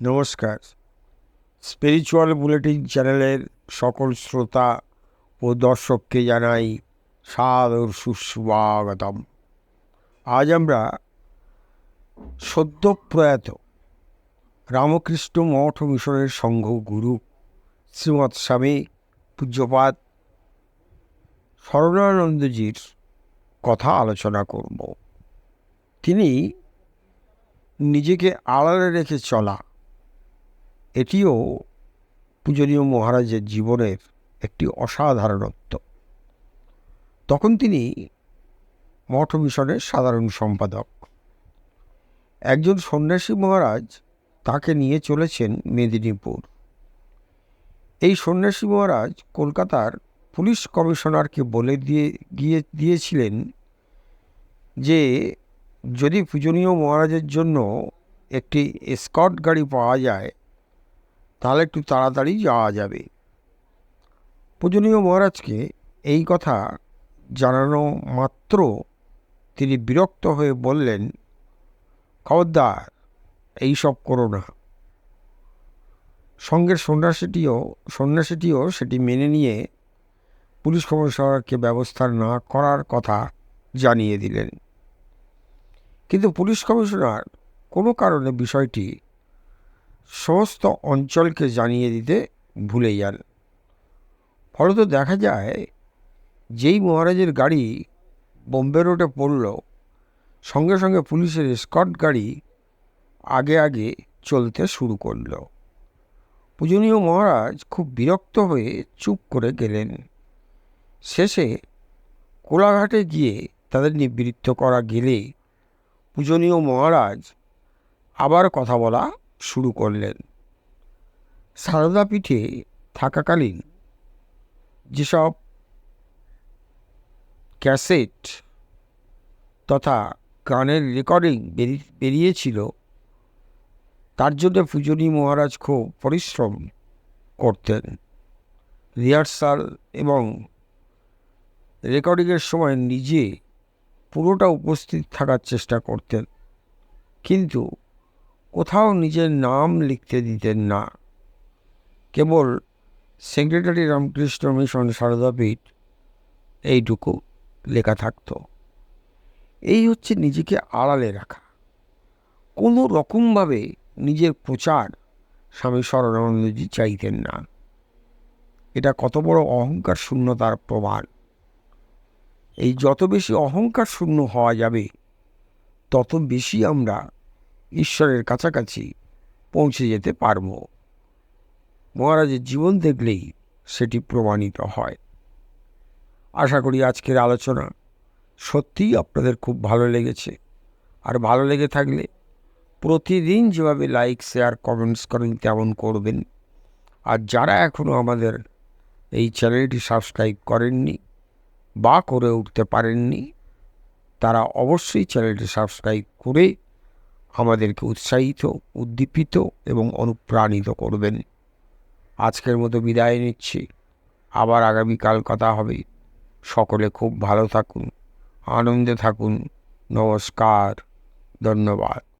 নমস্কার। Spiritual bulletin চ্যানেলের সকল শ্রোতা ও দর্শককে জানাই সাদর সুস্বাগতম। আজ আমরা সদ্যপ্রয়াত রামকৃষ্ণ মঠ মিশনের সংঘ গুরু শ্রীমৎ স্বামী পূজ্যপাত স্মরণানন্দজির কথা আলোচনা করব। তিনি নিজেকে আড়ালে রেখে চলা এটিও পূজনীয় মহারাজের জীবনের একটি অসাধারণত্ব। তখন তিনি মঠ মিশনের সাধারণ সম্পাদক। একজন সন্ন্যাসী মহারাজ তাকে নিয়ে চলেছেন মেদিনীপুর। এই সন্ন্যাসী মহারাজ কলকাতার পুলিশ কমিশনারকে বলে দিয়ে, গিয়ে দিয়েছিলেন যে, যদি পূজনীয় মহারাজের জন্য একটি স্কট গাড়ি পাওয়া যায় তাহলে একটু তাড়াতাড়ি যাওয়া যাবে। পূজনীয় মহারাজকে এই কথা জানানো মাত্র তিনি বিরক্ত হয়ে বললেন, খবরদার এইসব করো না। সঙ্গের সন্ন্যাসীটিও সন্ন্যাসীটিও সেটি মেনে নিয়ে পুলিশ কমিশনারকে ব্যবস্থা না করার কথা জানিয়ে দিলেন। কিন্তু পুলিশ কমিশনার কোনো কারণে বিষয়টি সমস্ত অঞ্চলকে জানিয়ে দিতে ভুলে যান। ফলত দেখা যায়, যেই মহারাজের গাড়ি বোম্বে রোডে পড়ল, সঙ্গে সঙ্গে পুলিশের স্কট গাড়ি আগে আগে চলতে শুরু করল। পূজনীয় মহারাজ খুব বিরক্ত হয়ে চুপ করে গেলেন। শেষে কোলাঘাটে গিয়ে তাদের নিবৃত্ত করা গেলে পূজনীয় মহারাজ আবার কথা বলা শুরু করলেন। সারদা পীঠে থাকাকালীন যেসব ক্যাসেট তথা গানের রেকর্ডিং বেরিয়েছিল, তার জন্য পূজনী মহারাজ খুব পরিশ্রম করতেন। রিহার্সাল এবং রেকর্ডিংয়ের সময় নিজে পুরোটা উপস্থিত থাকার চেষ্টা করতেন। কিন্তু কোথাও নিজের নাম লিখতে দিতেন না। কেবল সেক্রেটারি রামকৃষ্ণ মিশন সারদাপীঠ এইটুকু লেখা থাকতো। এই হচ্ছে নিজেকে আড়ালে রাখা। কোনো রকমভাবে নিজের প্রচার স্বামী শরণানন্দজি চাইতেন না। এটা কত বড় অহংকার শূন্যতার প্রমাণ। এই যত বেশি অহংকার শূন্য হওয়া যাবে, তত বেশি আমরা ঈশ্বরের কাছাকাছি পৌঁছে যেতে পারব। মহারাজের জীবন দেখলেই সেটি প্রমাণিত হয়। আশা করি আজকের আলোচনা সত্যিই আপনাদের খুব ভালো লেগেছে। আর ভালো লেগে থাকলে প্রতিদিন যেভাবে লাইক শেয়ার কমেন্টস করেন তেমন করবেন। আর যারা এখনও আমাদের এই চ্যানেলটি সাবস্ক্রাইব করেননি বা করে উঠতে পারেননি, তারা অবশ্যই চ্যানেলটি সাবস্ক্রাইব করে আমাদেরকে উৎসাহিত, উদ্দীপিত এবং অনুপ্রাণিত করবেন। আজকের মতো বিদায় নিচ্ছি। আবার আগামীকাল কথা হবে। সকলে খুব ভালো থাকুন, আনন্দে থাকুন। নমস্কার, ধন্যবাদ।